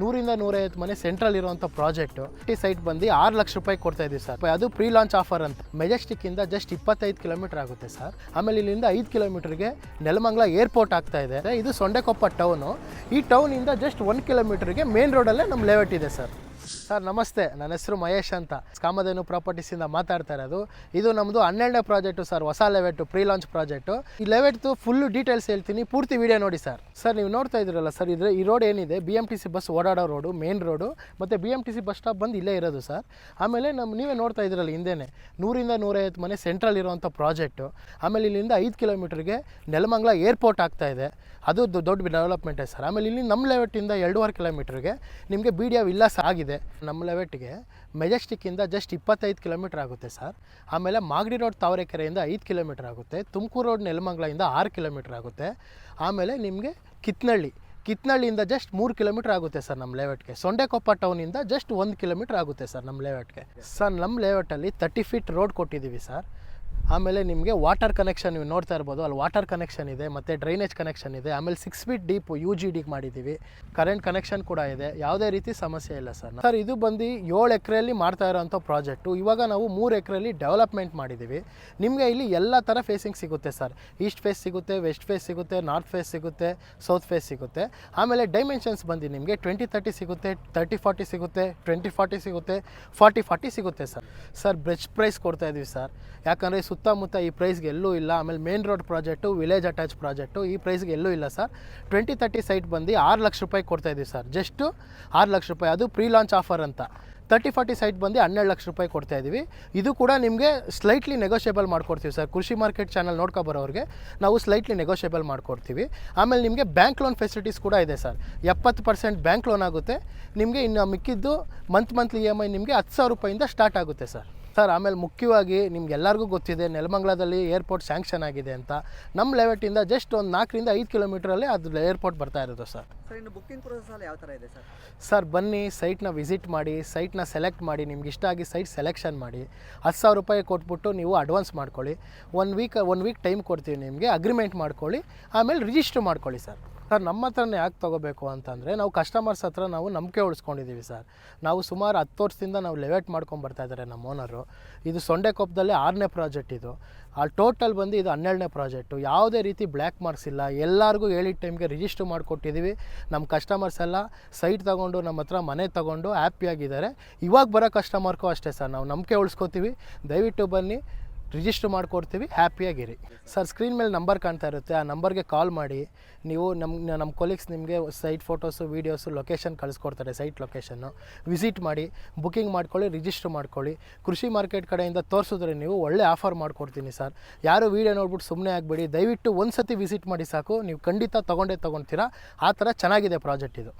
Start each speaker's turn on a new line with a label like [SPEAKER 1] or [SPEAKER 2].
[SPEAKER 1] ನೂರಿಂದ ನೂರೈವತ್ತು ಮನೆ ಸೆಂಟ್ರಲ್ ಇರುವಂಥ ಪ್ರಾಜೆಕ್ಟು ಟಿ ಸೈಟ್ ಬಂದು ಆರು ಲಕ್ಷ ರೂಪಾಯಿ ಕೊಡ್ತಾ ಇದೀವಿ ಸರ್ ಅದು ಪ್ರೀ ಲಾಂಚ್ ಆಫರ್ ಅಂತ. ಮೆಜೆಸ್ಟಿಕ್ ಇಂದ ಜಸ್ಟ್ ಇಪ್ಪತ್ತೈದು ಕಿಲೋಮೀಟರ್ ಆಗುತ್ತೆ ಸರ್ ಆಮೇಲೆ ಇಲ್ಲಿಂದ ಐದು ಕಿಲೋಮೀಟರ್ಗೆ ನೆಲಮಂಗ್ಲ ಏರ್ಪೋರ್ಟ್ ಆಗ್ತಾ ಇದೆ. ಇದು ಸೊಂಡೆಕೊಪ್ಪ ಟೌನು ಈ ಟೌನಿಂದ ಜಸ್ಟ್ ಒನ್ ಕಿಲೋಮೀಟರ್ಗೆ ಮೇನ್ ರೋಡಲ್ಲೇ ನಮ್ಮ ಲೇಔಟ್ ಇದೆ ಸರ್ ಸರ್, ನಮಸ್ತೆ. ನನ್ನ ಹೆಸರು ಮಹೇಶ್ ಅಂತ. ಕಾಮಧೇನು ಪ್ರಾಪರ್ಟೀಸಿಂದ ಮಾತಾಡ್ತಾ ಇರೋದು. ಇದು ನಮ್ಮದು ಹನ್ನೆರಡನೇ ಪ್ರಾಜೆಕ್ಟು ಸರ್, ಹೊಸ ಲೆವೆಟ್ಟು ಪ್ರೀ ಲಾಂಚ್ ಪ್ರಾಜೆಕ್ಟು. ಈ ಲೆವೆಟ್ದು ಫುಲ್ಲು ಡೀಟೇಲ್ಸ್ ಹೇಳ್ತೀನಿ. ಪೂರ್ತಿ ವಿಡಿಯೋ ನೋಡಿ ಸರ್. ಸರ್, ನೀವು ನೋಡ್ತಾ ಇದ್ದೀರಲ್ಲ ಸರ್, ಇದ್ರೆ ಈ ರೋಡ್ ಏನಿದೆ? B M T C bus ಓಡಾಡೋ ರೋಡು ಮೇನ್ ರೋಡು ಮತ್ತು B M T C bus stop ಬಂದು ಇಲ್ಲೇ ಇರೋದು ಸರ್. ಆಮೇಲೆ ನಮ್ಮ ನೀವೇ ನೋಡ್ತಾ ಇದ್ದೀರಲ್ಲ ಹಿಂದೆನೇ. ನೂರಿಂದ ನೂರೈವತ್ತು ಮನೆ ಸೆಂಟ್ರಲ್ ಇರುವಂಥ ಪ್ರಾಜೆಕ್ಟು ಆಮೇಲೆ ಇಲ್ಲಿಂದ ಐದು ಕಿಲೋಮೀಟ್ರಿಗೆ ನೆಲಮಂಗ್ಲ ಏರ್ಪೋರ್ಟ್ ಆಗ್ತಾ ಇದೆ. ಅದು ದೊಡ್ಡ ಡೆವಲಪ್ಮೆಂಟೇ ಸರ್. ಆಮೇಲೆ ಇಲ್ಲಿ ನಮ್ಮ ಲೆವೆಟ್ಟಿಂದ ಎರಡೂವರೆ ಕಿಲೋಮೀಟ್ರಿಗೆ ನಿಮಗೆ ಬಿ ಡಿ ವಿಲ್ಲಾಸ್ ಆಗಿದೆ. ನಮ್ಮ ಲೆವೆಟ್ಗೆ ಮೆಜೆಸ್ಟಿಕ್ಕಿಂದ ಜಸ್ಟ್ ಇಪ್ಪತ್ತೈದು ಕಿಲೋಮೀಟ್ರ್ ಆಗುತ್ತೆ ಸರ್. ಆಮೇಲೆ ಮಾಗಡಿ ರೋಡ್ ತಾವರೆಕೆರೆಯಿಂದ ಐದು ಕಿಲೋಮೀಟ್ರ್ ಆಗುತ್ತೆ. ತುಮಕೂರು ರೋಡ್ ನೆಲಮಂಗಲದಿಂದ ಆರು ಕಿಲೋಮೀಟ್ರ್ ಆಗುತ್ತೆ. ಆಮೇಲೆ ನಿಮಗೆ ಕಿತ್ನಳ್ಳಿ. ಕಿತ್ನಳ್ಳಿಯಿಂದ ಜಸ್ಟ್ ಮೂರು ಕಿಲೋಮೀಟ್ರ್ ಆಗುತ್ತೆ ಸರ್ ನಮ್ಮ ಲೇಔಟ್ಗೆ ಸೊಂಡೆಕೊಪ್ಪ ಟೌನಿಂದ ಜಸ್ಟ್ ಒಂದು ಕಿಲೋಮೀಟ್ರ್ ಆಗುತ್ತೆ ಸರ್ ನಮ್ಮ ಲೇಔಟ್ಗೆ ಸರ್ ನಮ್ಮ ಲೇಔಟಲ್ಲಿ ತರ್ಟಿ ಫೀಟ್ ರೋಡ್ ಕೊಟ್ಟಿದ್ದೀವಿ ಸರ್. ಆಮೇಲೆ ನಿಮಗೆ ವಾಟರ್ ಕನೆಕ್ಷನ್ ನೀವು ನೋಡ್ತಾ ಇರ್ಬೋದು. ಅಲ್ಲಿ ವಾಟರ್ ಕನೆಕ್ಷನ್ ಇದೆ, ಮತ್ತು ಡ್ರೈನೇಜ್ ಕನೆಕ್ಷನ್ ಇದೆ. ಆಮೇಲೆ six feet deep U G ಡಿಗೆ ಮಾಡಿದ್ದೀವಿ. ಕರೆಂಟ್ ಕನೆಕ್ಷನ್ ಕೂಡ ಇದೆ. ಯಾವುದೇ ರೀತಿ ಸಮಸ್ಯೆ ಇಲ್ಲ ಸರ್. ಸರ್, ಇದು ಬಂದು ಏಳು ಎಕರೆಯಲ್ಲಿ ಮಾಡ್ತಾ ಇರೋಂಥ ಪ್ರಾಜೆಕ್ಟು ಇವಾಗ ನಾವು ಮೂರು ಎಕರೆಯಲ್ಲಿ ಡೆವಲಪ್ಮೆಂಟ್ ಮಾಡಿದ್ದೀವಿ. ನಿಮಗೆ ಇಲ್ಲಿ ಎಲ್ಲ ಥರ ಫೇಸಿಂಗ್ ಸಿಗುತ್ತೆ ಸರ್. ಈಸ್ಟ್ ಫೇಸ್ ಸಿಗುತ್ತೆ ವೆಸ್ಟ್ ಫೇಸ್ ಸಿಗುತ್ತೆ ನಾರ್ತ್ ಫೇಸ್ ಸಿಗುತ್ತೆ ಸೌತ್ ಫೇಸ್ ಸಿಗುತ್ತೆ. ಆಮೇಲೆ ಡೈಮೆನ್ಷನ್ಸ್ ಬಂದು ನಿಮಗೆ ಟ್ವೆಂಟಿ ತರ್ಟಿ ಸಿಗುತ್ತೆ ತರ್ಟಿ ಫಾರ್ಟಿ ಸಿಗುತ್ತೆ ಟ್ವೆಂಟಿ ಫಾರ್ಟಿ ಸಿಗುತ್ತೆ ಫಾರ್ಟಿ ಫಾರ್ಟಿ ಸಿಗುತ್ತೆ ಸರ್. ಸರ್ ಬೆಸ್ಟ್ ಪ್ರೈಸ್ ಕೊಡ್ತಾ ಇದ್ದೀವಿ ಸರ್. ಯಾಕಂದರೆ ಸುತ್ತಮುತ್ತ ಈ ಪ್ರೈಸ್ಗೆ ಎಲ್ಲೂ ಇಲ್ಲ. ಆಮೇಲೆ main road project village attach project ಈ ಪ್ರೈಸ್ಗೆ ಎಲ್ಲೂ ಇಲ್ಲ ಸರ್ ಟ್ವೆಂಟಿ ತರ್ಟಿ ಸೈಟ್ ಬಂದು ಆರು ಲಕ್ಷ ರೂಪಾಯಿ ಕೊಡ್ತಾ ಇದೀವಿ ಸರ್ ಜಸ್ಟು ಆರು ಲಕ್ಷ ರೂಪಾಯಿ. ಅದು ಪ್ರೀ ಲಾಂಚ್ ಆಫರ್ ಅಂತ. ತರ್ಟಿ ಫಾರ್ಟಿ ಸೈಟ್ ಬಂದು ಹನ್ನೆರಡು ಲಕ್ಷ ರೂಪಾಯಿ ಕೊಡ್ತಾ ಇದ್ದೀವಿ. ಇದು ಕೂಡ ನಿಮಗೆ ಸ್ಲೈಟ್ಲಿ ನೆಗೋಷಿಯೇಬಲ್ ಮಾಡ್ಕೊಡ್ತೀವಿ ಸರ್ ಕೃಷಿ ಮಾರ್ಕೆಟ್ ಚಾನಲ್ ನೋಡ್ಕೊ ಬರೋರಿಗೆ ನಾವು ಸ್ಲೈಟ್ಲಿ ನೆಗೋಷಿಯೇಬಲ್ ಮಾಡ್ಕೊಡ್ತೀವಿ. ಆಮೇಲೆ ನಿಮಗೆ ಬ್ಯಾಂಕ್ ಲೋನ್ ಫೆಸಿಲಿಟೀಸ್ ಕೂಡ ಇದೆ ಸರ್ ಎಪ್ಪತ್ತು ಪರ್ಸೆಂಟ್ ಬ್ಯಾಂಕ್ ಲೋನ್ ಆಗುತ್ತೆ. ನಿಮಗೆ ಇನ್ನು ಮಿಕ್ಕಿದ್ದು month monthly E M I ನಿಮಗೆ ಹತ್ತು ಸಾವಿರ ರೂಪಾಯಿಂದ ಸ್ಟಾರ್ಟ್ ಆಗುತ್ತೆ ಸರ್ ಸರ್ ಆಮೇಲೆ ಮುಖ್ಯವಾಗಿ ನಿಮ್ಗೆಲ್ಲರಿಗೂ ಗೊತ್ತಿದೆ ನೆಲಮಂಗಲದಲ್ಲಿ ಏರ್ಪೋರ್ಟ್ ಸ್ಯಾಂಕ್ಷನ್ ಆಗಿದೆ ಅಂತ. ನಮ್ಮ ಲೆವೆಟಿಂದ ಜಸ್ಟ್ ಒಂದು ನಾಲ್ಕರಿಂದ ಐದು ಕಿಲೋಮೀಟ್ರಲ್ಲಿ ಅದು ಏರ್ಪೋರ್ಟ್ ಬರ್ತಾ ಇರೋದು ಸರ್.
[SPEAKER 2] ಸರ್ ಇನ್ನು ಬುಕ್ಕಿಂಗ್ ಪ್ರೊಸೆಸ್ ಯಾವ ಥರ ಇದೆ ಸರ್?
[SPEAKER 1] ಸರ್ ಬನ್ನಿ ಸೈಟ್ನ ವಿಸಿಟ್ ಮಾಡಿ ಸೈಟ್ನ ಸೆಲೆಕ್ಟ್ ಮಾಡಿ ನಿಮ್ಗೆ ಇಷ್ಟ ಆಗಿ ಸೈಟ್ ಸೆಲೆಕ್ಷನ್ ಮಾಡಿ. ಹತ್ತು ಸಾವಿರ ರೂಪಾಯಿ ಕೊಟ್ಬಿಟ್ಟು ನೀವು ಅಡ್ವಾನ್ಸ್ ಮಾಡ್ಕೊಳ್ಳಿ. One week one week time ಕೊಡ್ತೀವಿ ನಿಮಗೆ ಅಗ್ರಿಮೆಂಟ್ ಮಾಡ್ಕೊಳ್ಳಿ ಆಮೇಲೆ ರಿಜಿಸ್ಟರ್ ಮಾಡ್ಕೊಳ್ಳಿ ಸರ್. ಸರ್, ನಮ್ಮ ಹತ್ರನೇ ಯಾಕೆ ತೊಗೋಬೇಕು ಅಂತಂದರೆ ನಾವು ಕಸ್ಟಮರ್ಸ್ ಹತ್ರ ನಾವು ನಂಬಿಕೆ ಉಳಿಸ್ಕೊಂಡಿದ್ದೀವಿ ಸರ್. ನಾವು ಸುಮಾರು ಹತ್ತು ವರ್ಷದಿಂದ ನಾವು ಲೆವೆಟ್ ಮಾಡ್ಕೊಂಡು ಬರ್ತಾ ಇದ್ದಾರೆ ನಮ್ಮ ಓನರು ಇದು ಸೊಂಡೆಕೊಪ್ಪದಲ್ಲಿ ಆರನೇ ಪ್ರಾಜೆಕ್ಟ್ ಇದು. ಆ ಟೋಟಲ್ ಬಂದು ಇದು ಹನ್ನೆರಡನೇ ಪ್ರಾಜೆಕ್ಟು ಯಾವುದೇ ರೀತಿ ಬ್ಲ್ಯಾಕ್ ಮಾರ್ಕ್ಸ್ ಇಲ್ಲ. ಎಲ್ಲರಿಗೂ ಹೇಳಿದ ಟೈಮ್ಗೆ ರಿಜಿಸ್ಟರ್ ಮಾಡಿಕೊಟ್ಟಿದ್ದೀವಿ ನಮ್ಮ ಕಸ್ಟಮರ್ಸ್ ಎಲ್ಲ ಸೈಟ್ ತೊಗೊಂಡು, ನಮ್ಮ ಹತ್ರ ಮನೆ ತೊಗೊಂಡು ಹ್ಯಾಪಿಯಾಗಿದ್ದಾರೆ ಇವಾಗ ಬರೋ ಕಸ್ಟಮರ್ಗೂ ಅಷ್ಟೇ ಸರ್, ನಾವು ನಂಬಿಕೆ ಉಳಿಸ್ಕೋತೀವಿ. ದಯವಿಟ್ಟು ಬನ್ನಿ. ರಿಜಿಸ್ಟರ್ ಮಾಡಿಕೊಡ್ತೀವಿ ಹ್ಯಾಪಿಯಾಗಿರಿ ಸರ್ ಸ್ಕ್ರೀನ್ ಮೇಲೆ ನಂಬರ್ ಕಾಣ್ತಾ ಇರುತ್ತೆ, ಆ ನಂಬರ್ಗೆ ಕಾಲ್ ಮಾಡಿ. ನೀವು ನಮ್ಮ ನಮ್ಮ ಕೊಲೀಗ್ಸ್ ನಿಮಗೆ ಸೈಟ್ ಫೋಟೋಸು ವೀಡಿಯೋಸು ಲೊಕೇಶನ್ ಕಳಿಸ್ಕೊಡ್ತಾರೆ ಸೈಟ್ ಲೊಕೇಶನ್ನು ವಿಸಿಟ್ ಮಾಡಿ ಬುಕಿಂಗ್ ಮಾಡ್ಕೊಳ್ಳಿ ರಿಜಿಸ್ಟರ್ ಮಾಡ್ಕೊಳ್ಳಿ. ಕೃಷಿ ಮಾರ್ಕೆಟ್ ಕಡೆಯಿಂದ ತೋರಿಸಿದ್ರೆ ನೀವು ಒಳ್ಳೆ ಆಫರ್ ಮಾಡಿಕೊಡ್ತೀನಿ ಸರ್ ಯಾರು ವೀಡಿಯೋ ನೋಡ್ಬಿಟ್ಟು ಸುಮ್ಮನೆ ಆಗಬೇಡಿ, ದಯವಿಟ್ಟು ಒಂದು ಸತಿ ವಿಸಿಟ್ ಮಾಡಿ ಸಾಕು. ನೀವು ಖಂಡಿತ ತೊಗೊಂಡೇ ತೊಗೊಳ್ತೀರಾ ಆ ಥರ ಚೆನ್ನಾಗಿದೆ ಪ್ರಾಜೆಕ್ಟ್ ಇದು.